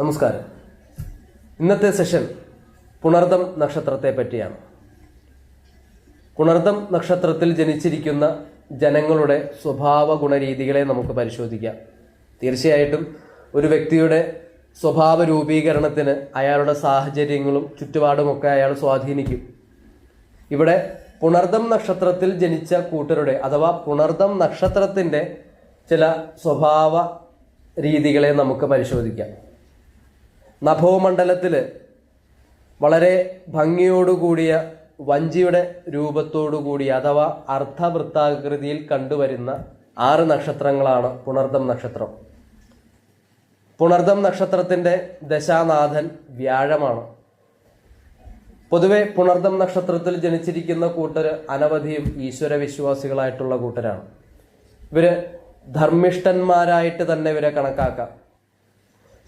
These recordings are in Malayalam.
നമസ്കാരം. ഇന്നത്തെ സെഷൻ പുണർദം നക്ഷത്രത്തെ പറ്റിയാണ്. പുണർദം നക്ഷത്രത്തിൽ ജനിച്ചിരിക്കുന്ന ജനങ്ങളുടെ സ്വഭാവ ഗുണരീതികളെ നമുക്ക് പരിശോധിക്കാം. തീർച്ചയായിട്ടും ഒരു വ്യക്തിയുടെ സ്വഭാവ രൂപീകരണത്തിന് അയാളുടെ സാഹചര്യങ്ങളും ചുറ്റുപാടുമൊക്കെ അയാൾ സ്വാധീനിക്കും. ഇവിടെ പുണർദം നക്ഷത്രത്തിൽ ജനിച്ച കൂട്ടരുടെ അഥവാ പുണർദം നക്ഷത്രത്തിന്റെ ചില സ്വഭാവ രീതികളെ നമുക്ക് പരിശോധിക്കാം. നഭോമണ്ഡലത്തിൽ വളരെ ഭംഗിയോടുകൂടിയ വഞ്ചിയുടെ രൂപത്തോടുകൂടി അഥവാ അർദ്ധവൃത്താകൃതിയിൽ കണ്ടുവരുന്ന ആറ് നക്ഷത്രങ്ങളാണ് പുണർദം നക്ഷത്രം. പുണർദം നക്ഷത്രത്തിന്റെ ദശാനാഥൻ വ്യാഴമാണ്. പൊതുവെ പുണർദം നക്ഷത്രത്തിൽ ജനിച്ചിരിക്കുന്ന കൂട്ടർ അനവധിയും ഈശ്വര വിശ്വാസികളായിട്ടുള്ള കൂട്ടരാണ്. ഇവർ ധർമ്മിഷ്ഠന്മാരായിട്ട് തന്നെ ഇവരെ കണക്കാക്കാം.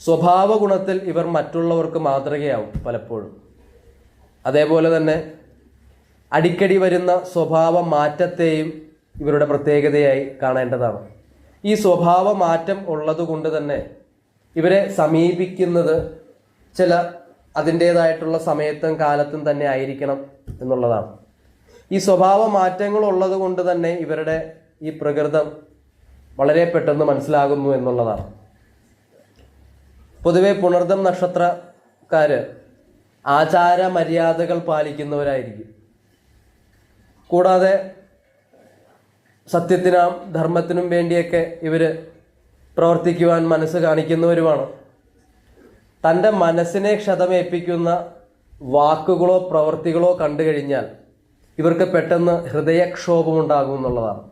സ്വഭാവ ഗുണത്തിൽ ഇവർ മറ്റുള്ളവർക്ക് മാതൃകയാവും പലപ്പോഴും. അതേപോലെ തന്നെ അടിക്കടി വരുന്ന സ്വഭാവ മാറ്റത്തെയും ഇവരുടെ പ്രത്യേകതയായി കാണേണ്ടതാണ്. ഈ സ്വഭാവ മാറ്റം ഉള്ളതുകൊണ്ട് തന്നെ ഇവരെ സമീപിക്കുന്നത് ചില അതിന്റേതായിട്ടുള്ള സമയത്തും കാലത്തും തന്നെ ആയിരിക്കണം എന്നുള്ളതാണ്. ഈ സ്വഭാവ മാറ്റങ്ങൾ ഉള്ളത് കൊണ്ട് തന്നെ ഇവരുടെ ഈ പ്രകൃതം വളരെ പെട്ടെന്ന് മനസ്സിലാകുന്നു എന്നുള്ളതാണ്. പൊതുവെ പുണർദം നക്ഷത്രക്കാര് ആചാര മര്യാദകൾ പാലിക്കുന്നവരായിരിക്കും. കൂടാതെ സത്യത്തിനാം ധർമ്മത്തിനും വേണ്ടിയൊക്കെ ഇവർ പ്രവർത്തിക്കുവാൻ മനസ്സ് കാണിക്കുന്നവരുമാണ്. തന്റെ മനസ്സിനെ ക്ഷതമേൽപ്പിക്കുന്ന വാക്കുകളോ പ്രവൃത്തികളോ കണ്ടു കഴിഞ്ഞാൽ ഇവർക്ക് പെട്ടെന്ന് ഹൃദയക്ഷോഭമുണ്ടാകും എന്നുള്ളതാണ്.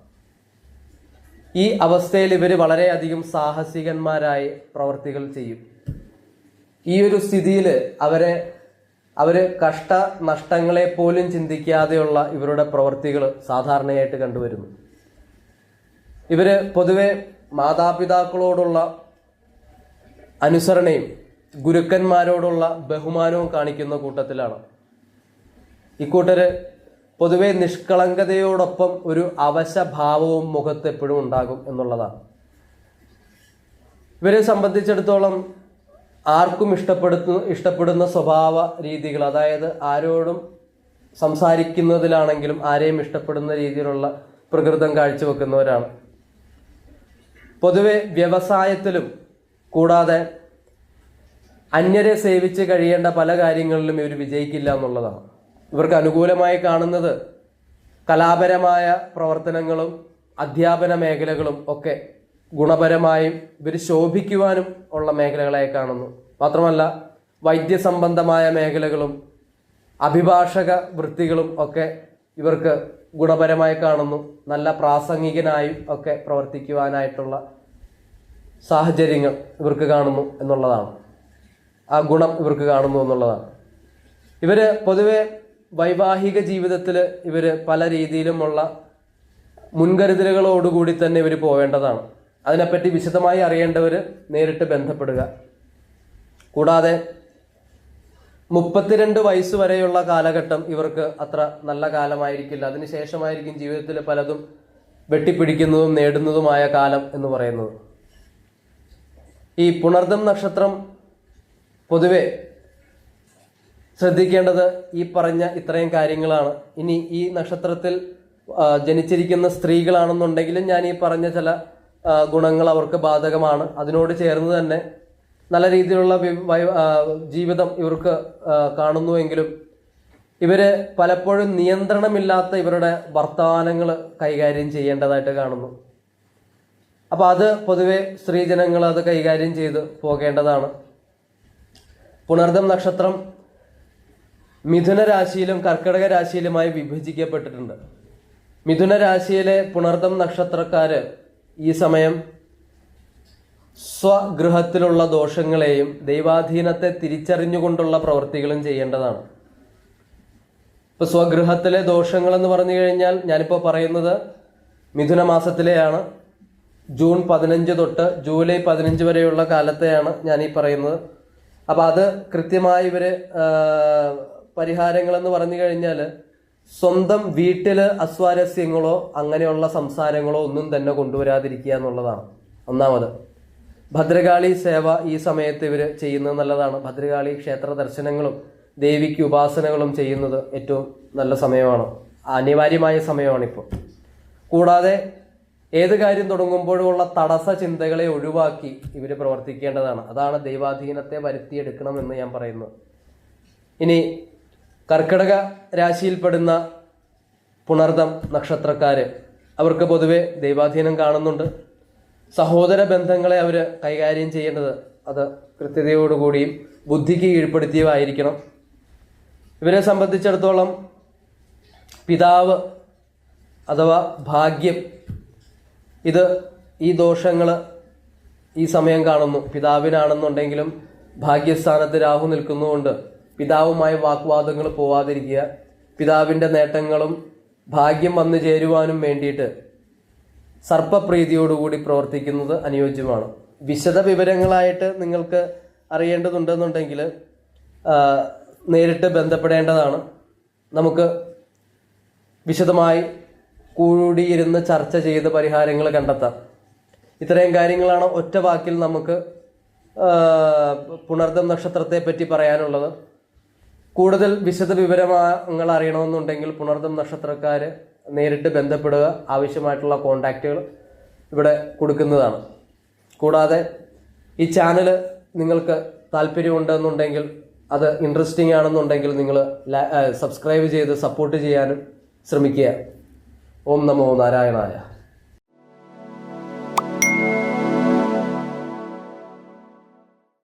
ഈ അവസ്ഥയിൽ ഇവർ വളരെയധികം സാഹസികന്മാരായി പ്രവർത്തികൾ ചെയ്യും. ഈ ഒരു സ്ഥിതിയിൽ അവരെ അവർ കഷ്ട നഷ്ടങ്ങളെ പോലും ചിന്തിക്കാതെയുള്ള ഇവരുടെ പ്രവൃത്തികൾ സാധാരണയായിട്ട് കണ്ടുവരുന്നു. ഇവർ പൊതുവെ മാതാപിതാക്കളോടുള്ള അനുസരണയും ഗുരുക്കന്മാരോടുള്ള ബഹുമാനവും കാണിക്കുന്ന കൂട്ടത്തിലാണ്. ഇക്കൂട്ടര് പൊതുവെ നിഷ്കളങ്കതയോടൊപ്പം ഒരു അവശഭാവവും മുഖത്ത് എപ്പോഴും ഉണ്ടാകും എന്നുള്ളതാണ്. ഇവരെ സംബന്ധിച്ചിടത്തോളം ആർക്കും ഇഷ്ടപ്പെടുന്ന ഇഷ്ടപ്പെടുന്ന സ്വഭാവ രീതികൾ അതായത് ആരോടും സംസാരിക്കുന്നതിലാണെങ്കിലും ആരെയും ഇഷ്ടപ്പെടുന്ന രീതിയിലുള്ള പ്രകൃതം കാഴ്ചവെക്കുന്നവരാണ്. പൊതുവെ വ്യവസായത്തിലും കൂടാതെ അന്യരെ സേവിച്ച് കഴിയേണ്ട പല കാര്യങ്ങളിലും ഇവർ വിജയിക്കില്ല എന്നുള്ളതാണ്. ഇവർക്ക് അനുകൂലമായി കാണുന്നത് കലാപരമായ പ്രവർത്തനങ്ങളും അധ്യാപന മേഖലകളും ഒക്കെ ഗുണപരമായും ഇവർ ശോഭിക്കുവാനും ഉള്ള മേഖലകളെ കാണുന്നു. മാത്രമല്ല വൈദ്യസംബന്ധമായ മേഖലകളും അഭിഭാഷക വൃത്തികളും ഒക്കെ ഇവർക്ക് ഗുണപരമായി കാണുന്നു. നല്ല പ്രാസംഗികനായും ഒക്കെ പ്രവർത്തിക്കുവാനായിട്ടുള്ള സാഹചര്യങ്ങൾ ഇവർക്ക് കാണുന്നു എന്നുള്ളതാണ്. ആ ഗുണം ഇവർക്ക് കാണുന്നു എന്നുള്ളതാണ്. ഇവർ പൊതുവെ വൈവാഹിക ജീവിതത്തിൽ ഇവർ പല രീതിയിലുമുള്ള മുൻകരുതലുകളോടുകൂടി തന്നെ ഇവർ പോവേണ്ടതാണ്. അതിനെപ്പറ്റി വിശദമായി അറിയേണ്ടവർ നേരിട്ട് ബന്ധപ്പെടുക. കൂടാതെ മുപ്പത്തിരണ്ട് വയസ്സ് വരെയുള്ള കാലഘട്ടം ഇവർക്ക് അത്ര നല്ല കാലമായിരിക്കില്ല. അതിനുശേഷമായിരിക്കും ജീവിതത്തിൽ പലതും വെട്ടിപ്പിടിക്കുന്നതും നേടുന്നതുമായ കാലം എന്ന് പറയുന്നത്. ഈ പുണർദം നക്ഷത്രം പൊതുവെ ശ്രദ്ധിക്കേണ്ടത് ഈ പറഞ്ഞ ഇത്രയും കാര്യങ്ങളാണ്. ഇനി ഈ നക്ഷത്രത്തിൽ ജനിച്ചിരിക്കുന്ന സ്ത്രീകളാണെന്നുണ്ടെങ്കിലും ഞാൻ ഈ പറഞ്ഞ ചില ഗുണങ്ങൾ അവർക്ക് ബാധകമാണ്. അതിനോട് ചേർന്ന് തന്നെ നല്ല രീതിയിലുള്ള ജീവിതം ഇവർക്ക് കാണുന്നുവെങ്കിലും ഇവർ പലപ്പോഴും നിയന്ത്രണമില്ലാത്ത ഇവരുടെ വർത്തമാനങ്ങൾ കൈകാര്യം ചെയ്യേണ്ടതായിട്ട് കാണുന്നു. അപ്പോൾ അത് പൊതുവെ സ്ത്രീജനങ്ങൾ അത് കൈകാര്യം ചെയ്ത് പോകേണ്ടതാണ്. പുണർദം നക്ഷത്രം മിഥുന രാശിയിലും കർക്കിടക രാശിയിലുമായി വിഭജിക്കപ്പെട്ടിട്ടുണ്ട്. മിഥുന രാശിയിലെ പുണർദം നക്ഷത്രക്കാര് ഈ സമയം സ്വഗൃഹത്തിലുള്ള ദോഷങ്ങളെയും ദൈവാധീനത്തെ തിരിച്ചറിഞ്ഞുകൊണ്ടുള്ള പ്രവൃത്തികളും ചെയ്യേണ്ടതാണ്. ഇപ്പൊ സ്വഗൃഹത്തിലെ ദോഷങ്ങൾ എന്ന് പറഞ്ഞു കഴിഞ്ഞാൽ ഞാനിപ്പോൾ പറയുന്നത് മിഥുന മാസത്തിലെയാണ് ജൂൺ പതിനഞ്ച് തൊട്ട് ജൂലൈ പതിനഞ്ച് വരെയുള്ള കാലത്തെയാണ് ഞാൻ ഈ പറയുന്നത്. അപ്പൊ അത് കൃത്യമായി ഇവർ പരിഹാരങ്ങളെന്ന് പറഞ്ഞു കഴിഞ്ഞാൽ സ്വന്തം വീട്ടിൽ അസ്വാരസ്യങ്ങളോ അങ്ങനെയുള്ള സംസാരങ്ങളോ ഒന്നും തന്നെ കൊണ്ടുവരാതിരിക്കുക എന്നുള്ളതാണ്. ഒന്നാമത് ഭദ്രകാളി സേവ ഈ സമയത്ത് ഇവർ ചെയ്യുന്നത് നല്ലതാണ്. ഭദ്രകാളി ക്ഷേത്ര ദർശനങ്ങളും ദേവിക്ക് ഉപാസനകളും ചെയ്യുന്നത് ഏറ്റവും നല്ല സമയമാണ്. അനിവാര്യമായ സമയമാണിപ്പോൾ കൂടാതെ ഏത് കാര്യം തുടങ്ങുമ്പോഴുമുള്ള തടസ്സ ചിന്തകളെ ഒഴിവാക്കി ഇവർ പ്രവർത്തിക്കേണ്ടതാണ്. അതാണ് ദൈവാധീനത്തെ വരുത്തിയെടുക്കണമെന്ന് ഞാൻ പറയുന്നത്. ഇനി കർക്കിടക രാശിയിൽപ്പെടുന്ന പുണർദം നക്ഷത്രക്കാർ അവർക്ക് പൊതുവെ ദൈവാധീനം കാണുന്നുണ്ട്. സഹോദര ബന്ധങ്ങളെ അവർ കൈകാര്യം ചെയ്യേണ്ടത് അത് കൃത്യതയോടുകൂടിയും ബുദ്ധിക്ക് കീഴ്പ്പെടുത്തിയുമായിരിക്കണം. ഇവരെ സംബന്ധിച്ചിടത്തോളം പിതാവ് അഥവാ ഭാഗ്യം ഇത് ഈ ദോഷങ്ങൾ ഈ സമയം കാണുന്നു. പിതാവിനാണെന്നുണ്ടെങ്കിലും ഭാഗ്യസ്ഥാനത്ത് രാഹു നിൽക്കുന്നതുകൊണ്ട് പിതാവുമായി വാഗ്വാദങ്ങൾ പോവാതിരിക്കുക പിതാവിന്റെ നേട്ടങ്ങളും ഭാഗ്യം വന്നു ചേരുവാനും വേണ്ടിയിട്ട് സർപ്പപ്രീതിയോടുകൂടി പ്രവർത്തിക്കുന്നത് അനുയോജ്യമാണ്. വിശദ വിവരങ്ങളായിട്ട് നിങ്ങൾക്ക് അറിയേണ്ടതുണ്ടെന്നുണ്ടെങ്കിൽ നേരിട്ട് ബന്ധപ്പെടേണ്ടതാണ്. നമുക്ക് വിശദമായി കൂടിയിരുന്ന് ചർച്ച ചെയ്ത് പരിഹാരങ്ങൾ കണ്ടെത്താം. ഇത്രയും കാര്യങ്ങളാണ് ഒറ്റ വാക്കിൽ നമുക്ക് പുണർദം നക്ഷത്രത്തെ പറ്റി പറയാനുള്ളത്. കൂടുതൽ വിശദ വിവരങ്ങൾ അറിയണമെന്നുണ്ടെങ്കിൽ പുണർദം നക്ഷത്രക്കാർ നേരിട്ട് ബന്ധപ്പെടുക. ആവശ്യമായിട്ടുള്ള കോണ്ടാക്റ്റുകൾ ഇവിടെ കൊടുക്കുന്നതാണ്. കൂടാതെ ഈ ചാനൽ നിങ്ങൾക്ക് താല്പര്യമുണ്ടെന്നുണ്ടെങ്കിൽ അത് ഇൻട്രസ്റ്റിംഗ് ആണെന്നുണ്ടെങ്കിൽ നിങ്ങൾ സബ്സ്ക്രൈബ് ചെയ്ത് സപ്പോർട്ട് ചെയ്യാനും ശ്രമിക്കുക. ഓം നമോ നാരായണായ.